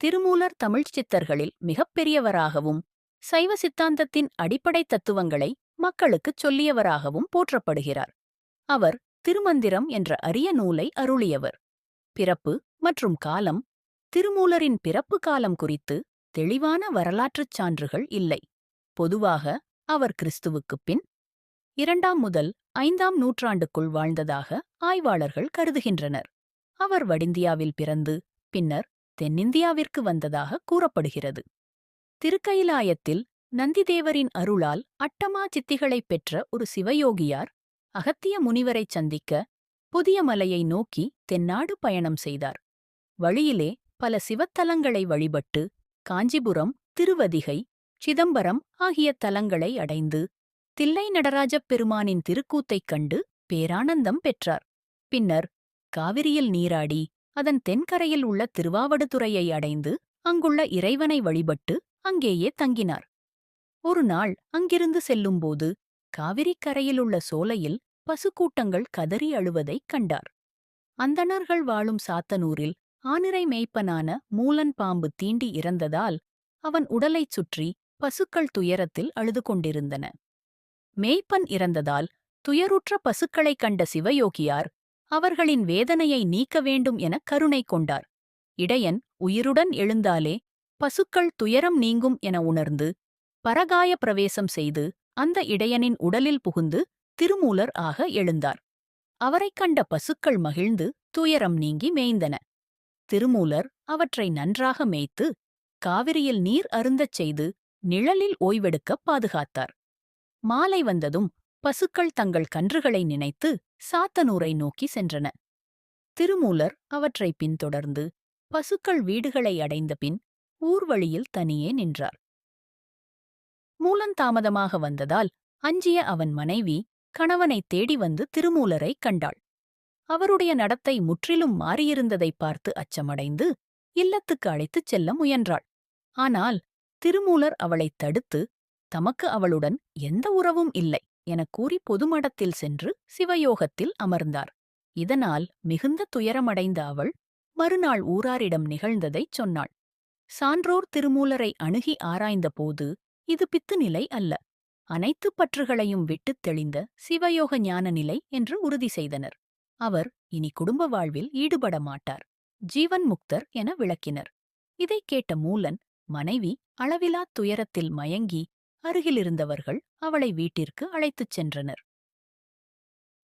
திருமூலர் தமிழ்ச் சித்தர்களில் மிகப்பெரியவராகவும் சைவ சித்தாந்தத்தின் அடிப்படை தத்துவங்களை மக்களுக்குச் சொல்லியவராகவும் போற்றப்படுகிறார். அவர் திருமந்திரம் என்ற அரிய நூலை அருளியவர். பிறப்பு மற்றும் காலம் திருமூலரின் பிறப்பு காலம் குறித்து தெளிவான வரலாற்றுச் சான்றுகள் இல்லை. பொதுவாக அவர் கிறிஸ்துவுக்குப் பின் இரண்டாம் முதல் ஐந்தாம் நூற்றாண்டுக்குள் வாழ்ந்ததாக ஆய்வாளர்கள் கருதுகின்றனர். அவர் வடிந்தியாவில் பிறந்து பின்னர் தென்னிந்தியாவிற்கு வந்ததாக கூறப்படுகிறது. திருக்கயிலாயத்தில் நந்திதேவரின் அருளால் அட்டமா சித்திகளைப் பெற்ற ஒரு சிவயோகியார் அகத்திய முனிவரைச் சந்திக்க புதிய மலையை நோக்கி தென்னாடு பயணம் செய்தார். வழியிலே பல சிவத்தலங்களை வழிபட்டு காஞ்சிபுரம் திருவதிகை சிதம்பரம் ஆகிய தலங்களை அடைந்து தில்லை நடராஜப் பெருமானின் திருக்கூத்தைக் கண்டு பேரானந்தம் பெற்றார். பின்னர் காவிரியில் நீராடி அதன் தென்கரையில் உள்ள திருவாவடுதுறையை அடைந்து அங்குள்ள இறைவனை வழிபட்டு அங்கேயே தங்கினார். ஒரு நாள் அங்கிருந்து செல்லும்போது காவிரிக் கரையிலுள்ள சோலையில் பசுக்கூட்டங்கள் கதறி அழுவதைக் கண்டார். அந்தணர்கள் வாழும் சாத்தனூரில் ஆனிரை மேய்ப்பனான மூலன் பாம்பு தீண்டி இறந்ததால் அவன் உடலைச் சுற்றி பசுக்கள் துயரத்தில் அழுது கொண்டிருந்தன. மேய்ப்பன் இறந்ததால் துயருற்ற பசுக்களைக் கண்ட சிவயோகியார் அவர்களின் வேதனையை நீக்க வேண்டும் என கருணை கொண்டார். இடையன் உயிருடன் எழுந்தாலே பசுக்கள் துயரம் நீங்கும் என உணர்ந்து பரகாய பிரவேசம் செய்து அந்த இடையனின் உடலில் புகுந்து திருமூலர் ஆக எழுந்தார். அவரைக் கண்ட பசுக்கள் மகிழ்ந்து துயரம் நீங்கி மேய்ந்தன. திருமூலர் அவற்றை நன்றாக மேய்த்து காவிரியில் நீர் அருந்தச் செய்து நிழலில் ஓய்வெடுக்கப் பாதுகாத்தார். மாலை வந்ததும் பசுக்கள் தங்கள் கன்றுகளை நினைத்து சாத்தனூரை நோக்கி சென்றன. திருமூலர் அவற்றை பின்தொடர்ந்து பசுக்கள் வீடுகளை அடைந்த பின் ஊர்வழியில் தனியே நின்றார். மூலந்தாமதமாக வந்ததால் அஞ்சிய அவன் மனைவி கணவனைத் தேடி வந்து திருமூலரைக் கண்டாள். அவருடைய நடத்தை முற்றிலும் மாறியிருந்ததைப் பார்த்து அச்சமடைந்து இல்லத்துக்கு அழைத்துச் செல்ல முயன்றாள். ஆனால் திருமூலர் அவளைத் தடுத்து தமக்கு அவளுடன் எந்த உறவும் இல்லை. எனக் கூறி பொதுமடத்தில் சென்று சிவயோகத்தில் அமர்ந்தார். இதனால் மிகுந்த துயரமடைந்த அவள் மறுநாள் ஊராரிடம் நிகழ்ந்ததைச் சொன்னாள். சான்றோர் திருமூலரை அணுகி ஆராய்ந்தபோது இது பித்து நிலை அல்ல. அனைத்து பற்றுகளையும் விட்டுத் தெளிந்த சிவயோக ஞான நிலை என்று உறுதி செய்தனர். அவர் இனி குடும்ப வாழ்வில் ஈடுபட மாட்டார். ஜீவன் முக்தர் என விளக்கினர். இதைக் கேட்ட மூலன் மனைவி அளவிலாத் துயரத்தில் மயங்கி அருகிலிருந்தவர்கள் அவளை வீட்டிற்கு அழைத்துச் சென்றனர்.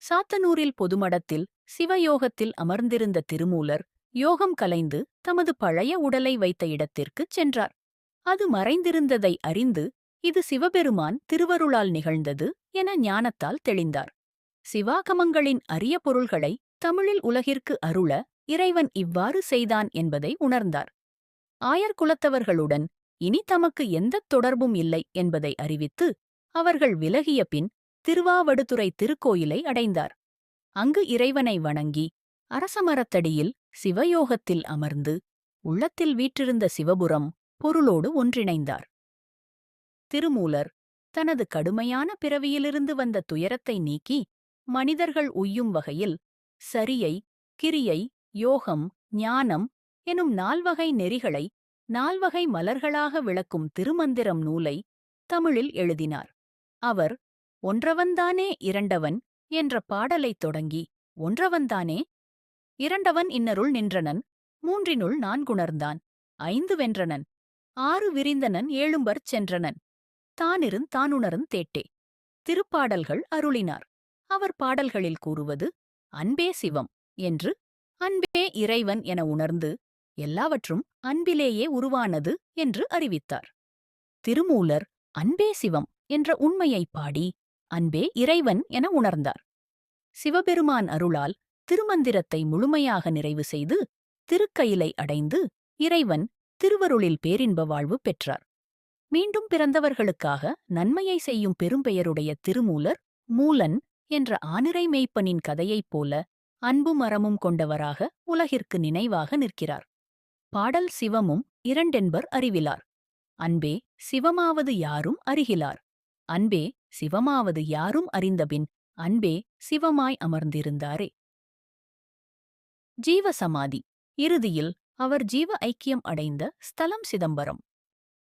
சாத்தனூரில் பொதுமடத்தில் சிவயோகத்தில் அமர்ந்திருந்த திருமூலர் யோகம் கலைந்து தமது பழைய உடலை வைத்த இடத்திற்குச் சென்றார். அது மறைந்திருந்ததை அறிந்து இது சிவபெருமான் திருவருளால் நிகழ்ந்தது என ஞானத்தால் தெளிந்தார். சிவாகமங்களின் அரிய பொருள்களை தமிழில் உலகிற்கு அருள இறைவன் இவ்வாறு செய்தான் என்பதை உணர்ந்தார். ஆயர் குலத்தவர்களுடன் இனி தமக்கு எந்தத் தொடர்பும் இல்லை என்பதை அறிவித்து அவர்கள் விலகிய பின் திருவாவடுதுறை திருக்கோயிலை அடைந்தார். அங்கு இறைவனை வணங்கி அரசமரத்தடியில் சிவயோகத்தில் அமர்ந்து உள்ளத்தில் வீற்றிருந்த சிவபுரம் பொருளோடு ஒன்றிணைந்தார். திருமூலர் தனது கடுமையான பிறவியிலிருந்து வந்த துயரத்தை நீக்கி மனிதர்கள் உய்யும் வகையில் சரியை கிரியை யோகம் ஞானம் எனும் நால்வகை நெறிகளை நால்வகை மலர்களாக விளக்கும் திருமந்திரம் நூலை தமிழில் எழுதினார். அவர் ஒன்றவன்தானே இரண்டவன் என்ற பாடலைத் தொடங்கி ஒன்றவன்தானே இரண்டவன் இன்னருள் நின்றனன் மூன்றினுள் நான்குணர்ந்தான் ஐந்து வென்றனன் ஆறு விரிந்தனன் ஏழும்பர் சென்றனன் தானிருந் தானுணர்ந் தேட்டே திருப்பாடல்கள் அருளினார். அவர் பாடல்களில் கூறுவது அன்பே சிவம் என்று அன்பே இறைவன் என உணர்ந்து எல்லாவற்றும் அன்பிலேயே உருவானது என்று அறிவித்தார். திருமூலர் அன்பே சிவம் என்ற உண்மையைப் பாடி அன்பே இறைவன் என உணர்ந்தார். சிவபெருமான் அருளால் திருமந்திரத்தை முழுமையாக நிறைவு செய்து திருக்கயிலை அடைந்து இறைவன் திருவருளில் பேரின்ப வாழ்வு பெற்றார். மீண்டும் பிறந்தவர்களுக்காக நன்மையை செய்யும் பெரும்பெயருடைய திருமூலர் மூலன் என்ற ஆனிறை மேய்ப்பனின் கதையைப் போல அன்பும் அறமும் கொண்டவராக உலகிற்கு நினைவாக நிற்கிறார். பாடல் சிவமும் இரண்டென்பர் அறிவிலார். அன்பே சிவமாவது யாரும் அறிகிலார். அன்பே சிவமாவது யாரும் அறிந்தபின் அன்பே சிவமாய் அமர்ந்திருந்தாரே. ஜீவசமாதி. இறுதியில் அவர் ஜீவ ஐக்கியம் அடைந்த ஸ்தலம் சிதம்பரம்.